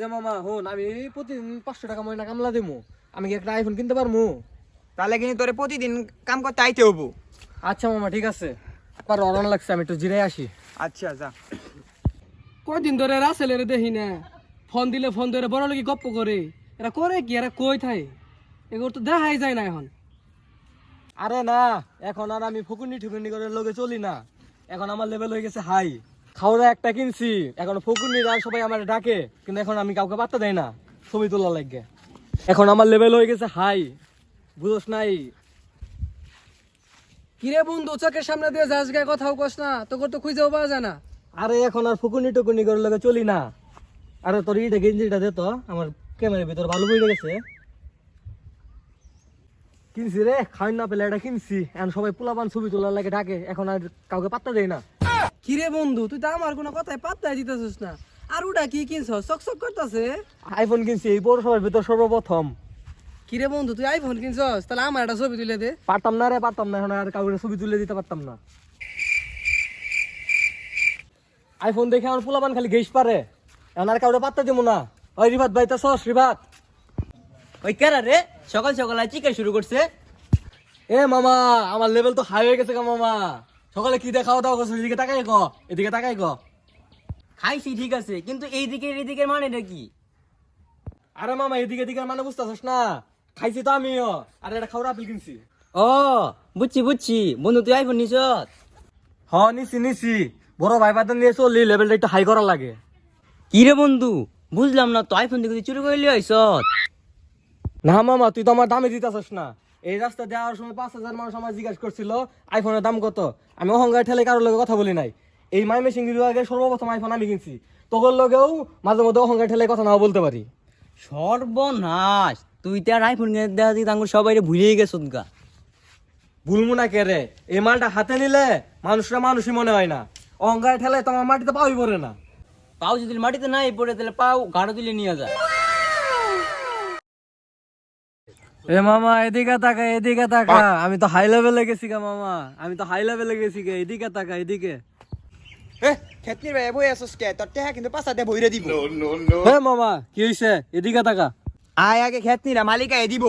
যে মামা হন আমি প্রতিদিন পাঁচশো টাকা মহিনা কামলা দেবো। আমি কি একটা আইফোন কিনতে পারব? তাহলে কিন্তু তোরে প্রতিদিন কাম করতে আইতে হব। আচ্ছা মামা ঠিক আছে। আবার অরণ লাগছে আমি একটু জিরে আসি। আচ্ছা যা। কয়দিন ধরে রাসেলের দেখি না। ফোন দিলে ফোন ধরে বড় লোক গপ্প করে। এরা করে কি? এরা কই থাই? এগুলো তো দেখাই যায় না এখন। আরে না এখন আর আমি ফুকুনি ঠুকুনি করে লোকে চলি না। এখন আমার লেভেল হয়ে গেছে হাই খাওয়া একটা কিনছি। এখন ফুকুনি আর সবাই আমার ডাকে, কিন্তু এখন আমি কাউকে পাত্তা দেয় না। ছবি তোলা লাগে। এখন আমার লেভেল হয়ে গেছে হাই বুঝোস নাই। কিরে বন্ধু, চোখের সামনে দিয়ে যাস গায়ে কথাও কস না, তোকে তো খুঁজেও পাওয়া যায় না। আরে এখন আর ফুকুনি টুকুনি করে লোকে চলি না। আরে তোর ইটা গেঞ্জিটা দে তো, আমার ক্যামেরার ভিতর ভালো বই গেছে। কিনছি রে খাই না পেলে এটা কিনছি। এখন সবাই পোলাপান ছবি তোলার লাগে ডাকে, এখন আর কাউকে পাত্তা দেয় না। কিরে বন্ধু তুই তো আমার কোনো কথাই পাত্তাই দিতেছিস না। আর ওটা কি কিনছ চক চক করতেছে। আইফোন কিনছি এই পৌরসভার ভিতর সর্বপ্রথম। কিরে বন্ধু তুই আইফোন কিনছস? তাহলে আমার একটা ছবি তুলে দে। পারতাম না রে পারতাম না এখন আর কাউকে ছবি তুলে দিতে পারতাম না। আইফোন দেখে আমার পোলাপান খালি গেস পারে। এখন আর কাউকে পাত্তা দিব না। ওই রিভাত ভাই তা সস রিভাত ওই কেরা রে? সকাল সকাল চিকেন শুরু করছে। এ মামা আমার লেভেল তো হাই হয়ে গেছে গা মামা। সকালে কি দিয়ে খাওয়া দাওয়া করছ? এদিকে তাকাই ক এদিকে তাকাই ক খাইছি ঠিক আছে। কিন্তু এই দিকের এই দিকের মানে কি? আরে মামা এদিকে এদিকে মানে বুঝতেছস না। খাইছি তো আমিও। আর এটা খাওয়া আপেল কিনছি। ও বুঝছি বুঝছি। বন্ধু তুই আইফোন নিছ? হ নিছি নিছি। বড় ভাই বাদ নিয়ে চললি লেভেলটা একটু হাই করা লাগে। কি রে বন্ধু? বুঝলাম না তো আইফোন দিকে চুরি করে লিয়ে না মামা তুই তো আমার দামে দিতেছস না। এই রাস্তা দেওয়ার সময় পাঁচ হাজার মানুষ আমার জিজ্ঞাসা করছিল আইফোনের দাম কত? আমি অহংকার ঠেলে কারোর লগে কথা বলি নাই। এই মাইমে সিং বিভাগে সর্বপ্রথম আইফোন আমি কিনছি। তোর লগেও মাঝে মধ্যে অহংকার ঠেলে কথা নাও বলতে পারি। সর্বনাশ! তুই তো আর আইফোন কিনে দেখা দিই তাঙ্গুর সবাই ভুলিয়ে গেছ গা। ভুলমু না কে রে? এই মালটা হাতে নিলে মানুষরা মানুষই মনে হয় না। অহংকার ঠেলে তোমার মাটিতে পাওই পড়ে না। পাও যদি মাটিতে নাই পড়ে তাহলে পাও গাড়ো দিলে নিয়ে যায় এ মামা এদিকে তাকা এদিকে তাকা। আমি তো হাই লেভেলে গেছি গা মামা। আমি তো হাই লেভেলে গেছি গে। এদিকে তাকা এদিকে। খেতনির ভাই বই আসস কে? তোর টেহা কিন্তু পাঁচাতে বইরে দিব। হে মামা কি হইছে? এদিকে তাকা। আয় আগে খেতনিরা মালিকা এ দিব।